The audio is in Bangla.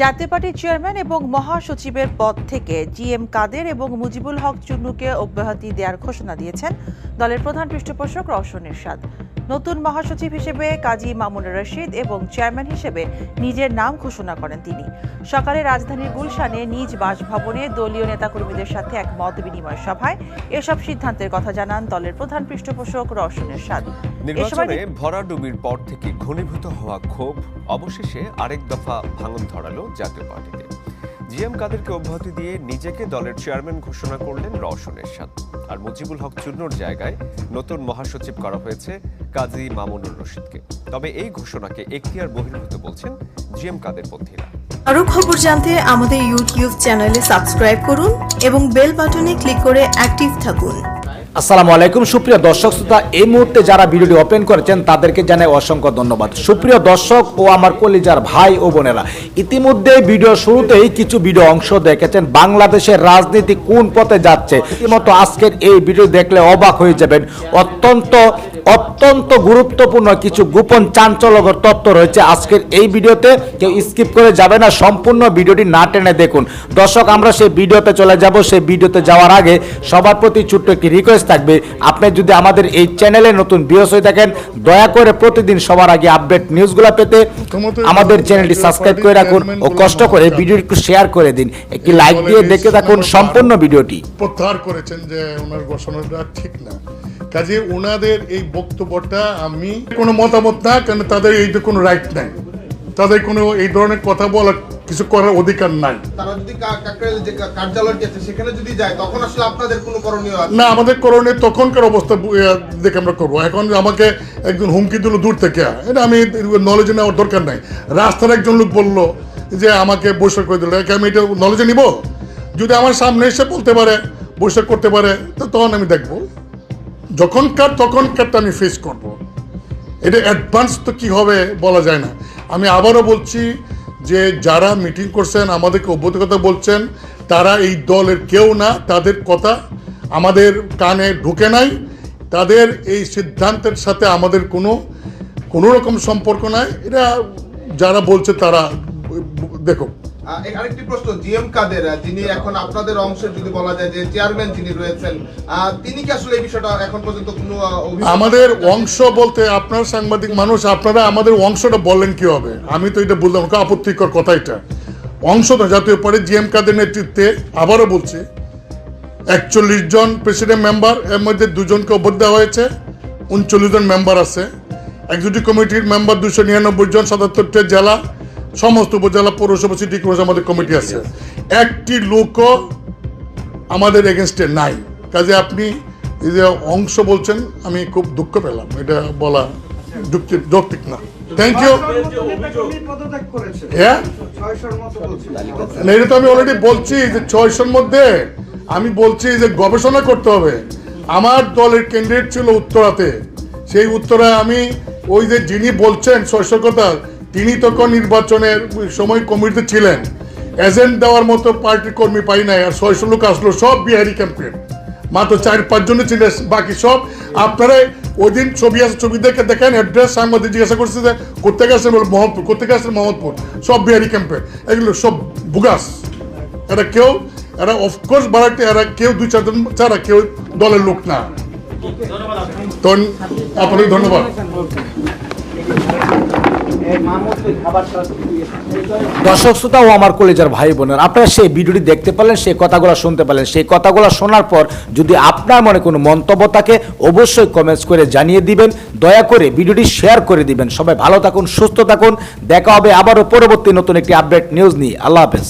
জাতীয় পার্টির চেয়ারম্যান এবং মহাসচিবের পদ থেকে জি এম কাদের এবং মুজিবুল হক চুন্নুকে অব্যাহতি দেওয়ার ঘোষণা দিয়েছেন দলের প্রধান পৃষ্ঠপোষক রওশন এরশাদ নতুন মহাসচিব হিসেবে কাজী মামুন রশিদ এবং চেয়ারম্যান হিসেবে নিজের নাম ঘোষণা করেন তিনি। সকালে রাজধানীর গুলশানে নিজ বাসভবনে দলীয় নেতাকর্মীদের সাথে এক মত বিনিময় সভায় এসব সিদ্ধান্তের কথা জানান দলের প্রধান পৃষ্ঠপোষক এ সময় নির্বাচনে ভরাডুবির পর থেকে ঘনীভূত হওয়া ক্ষোভ, অবশেষে আরেক দফা ভাঙন ধরালো জাতীয় পার্টিতে। জিএম কাদেরকে অব্যাহতি দিয়ে নিজেকে দলের চেয়ারম্যান ঘোষণা করলেন রওশন এরশাদ আর মুজিবুল হক চূর্ণর জায়গায় নতুন মহাসচিব করা হয়েছে কাজী মামুনুর রশিদকে। তবে এই ঘোষণাকে এখতিয়ার বহির্ভূত বলছেন জিএম কাদের পন্থীরা আরও খবর জানতে আমাদের ইউটিউব চ্যানেলে সাবস্ক্রাইব করুন এবং বেল বাটনে ক্লিক করে অ্যাক্টিভ থাকুন। আসসালামু আলাইকুম। সুপ্রিয় দর্শক শ্রোতা, এই মুহূর্তে যারা ভিডিওটি ওপেন করেছেন, তাদেরকে জানাই অসংখ্য ধন্যবাদ। সুপ্রিয় দর্শক ও আমার কলিজার ভাই ও বোনেরা, ইতিমধ্যে ভিডিও শুরুতেই কিছু ভিডিও অংশ দেখেছেন, বাংলাদেশের রাজনীতি কোন পথে যাচ্ছে। ইতিমতো আজকের এই ভিডিও দেখলে অবাক হয়ে যাবেন। অত্যন্ত অত্যন্ত গুরুত্বপূর্ণ কিছু গোপন চাঞ্চল্যকর তথ্য রয়েছে আজকের এই ভিডিওতে। কেউ স্কিপ করে যাবে না সম্পূর্ণ ভিডিওটি না টেনে দেখুন। দর্শক আমরা সেই ভিডিওতে চলে যাব। সেই ভিডিওতে যাওয়ার আগে সবার প্রতি ছোট্ট একটি রিকোয়েস্ট থাকবে। আপনি যদি আমাদের এই চ্যানেলে নতুন বিয়স হয়ে থাকেন দয়া করে প্রতিদিন সবার আগে আপডেট নিউজগুলো পেতে আমাদের চ্যানেলটি সাবস্ক্রাইব করে রাখুন ও কষ্ট করে ভিডিওটি একটু শেয়ার করে দিন। একটি লাইক দিয়ে দেখে থাকুন সম্পূর্ণ ভিডিওটি। প্রত্যাহার করেছেন যে ওনার ঘোষণাটা ঠিক না। কাজে ওনাদের এই বক্তব্যটা আমি কোনো মতামত না কেন তাদের এইটা কোনো রাইট নাই। তাদের কোনো এই ধরনের কথা বলার কিছু করার অধিকার নাই। তারা যদি কা- কাকরাইলের যে কা- কার্যালয়টি আছে সেখানে যদি যায় তখন আসলে আপনাদের কোনো করণীয় না আমাদের করণীয় তখনকার অবস্থা দেখে আমরা করব। এখন আমাকে একজন হুমকি দিল দূর থেকে। এটা আমি নলেজে নেওয়ার দরকার নাই। রাস্তার একজন লোক বলল যে আমাকে বৈশাখ করে দিল। একে আমি এটা নলেজে নিব? যদি আমার সামনে এসে বলতে পারে বৈশাখ করতে পারে তো তখন আমি দেখব। যখনকার তখনকারটা আমি ফেস করব। এটা অ্যাডভান্স তো কী হবে বলা যায় না। আমি আবারও বলছি যে যারা মিটিং করছেন, আমাদেরকে অভ্যত কথা বলছেন, তারা এই দলের কেউ না, তাদের কথা আমাদের কানে ঢুকে নাই। তাদের এই সিদ্ধান্তের সাথে আমাদের কোনো কোনো রকম সম্পর্ক নাই। এটা যারা বলছে তারা দেখো আরেকটি প্রশ্ন জিএম কাদের যিনি এখন আপনাদের অংশের যদি বলা যায় যে চেয়ারম্যান যিনি রয়েছেন তিনি কি আসলে এই বিষয়টা এখন পর্যন্ত কোনো আমাদের অংশ বলতে আপনার সাংবাদিক মানুষ আপনারা আমাদের অংশটা বললেন কি হবে আমি তো এটা বললাম আপত্তিকর কথা এটা। অংশ তো জাতীয় পরে জিএম কাদের নেতৃত্বে আবারও বলছি একচল্লিশ জন প্রেসিডেন্ট মেম্বার এর মধ্যে দুজনকে অবদ্ধ দেওয়া হয়েছে উনচল্লিশ জন মেম্বার আছে। এক্সিকিউটিভ কমিটির মেম্বার দুশো নিরানব্বই জন সাতাত্তরটা জেলা সমস্ত উপজেলা পৌরসভা সিটি কর্পোরেশন আমাদের কমিটি আছে। একটি লোকও আমাদের এগেনস্টে নাই। কাজে আপনি এই যে অংশ বলছেন আমি খুব দুঃখ পেলাম। এটা বলা যুক্তি যৌক্তিক না। থ্যাংক ইউ হ্যাঁ? না, এটা তো আমি অলরেডি বলছি যে ছয়শোর মধ্যে আমি বলছি যে গবেষণা করতে হবে। আমার দলের ক্যান্ডিডেট ছিল উত্তরাতে। সেই উত্তরায় আমি ওই যে যিনি বলছেন ছয়শোর কথা তিনি তখন নির্বাচনের সময় কমিটিতে ছিলেন। এজেন্ট দেওয়ার মতো পার্টির কর্মী পাই নাই আর ছয়শো লোক আসলো, সব বিহারি ক্যাম্পের। মাত্র চার পাঁচজনই ছিল বাকি সব আপনারা ওই দিন ছবি আছে, ছবি দেখে দেখেন, অ্যাড্রেস আমাদের জিজ্ঞাসা করছে যে, কোথেকে আসছেন? বলে, মোহাম্মদপুর। কোথেকে আসছেন? মোহাম্মদপুর। সব বিহারি ক্যাম্পে এগুলো সব বুগাস। এরা কেউ, এরা অফকোর্স বাড়াতে এরা কেউ দুই চারজন ছাড়া কেউ দলের লোক না। তো আপনাকে ধন্যবাদ। দর্শক শ্রোতা ও আমার কলেজের ভাই বোনের, আপনারা সেই ভিডিওটি দেখতে পেলেন, সেই কথাগুলো শুনতে পারলেন সেই কথাগুলো শোনার পর যদি আপনার মনে কোনো মন্তব্য থাকে, অবশ্যই কমেন্টস করে জানিয়ে দিবেন। দয়া করে ভিডিওটি শেয়ার করে দিবেন। সবাই ভালো থাকুন, সুস্থ থাকুন। দেখা হবে আবারও পরবর্তী নতুন একটি আপডেট নিউজ নিয়ে। আল্লাহ হাফেজ।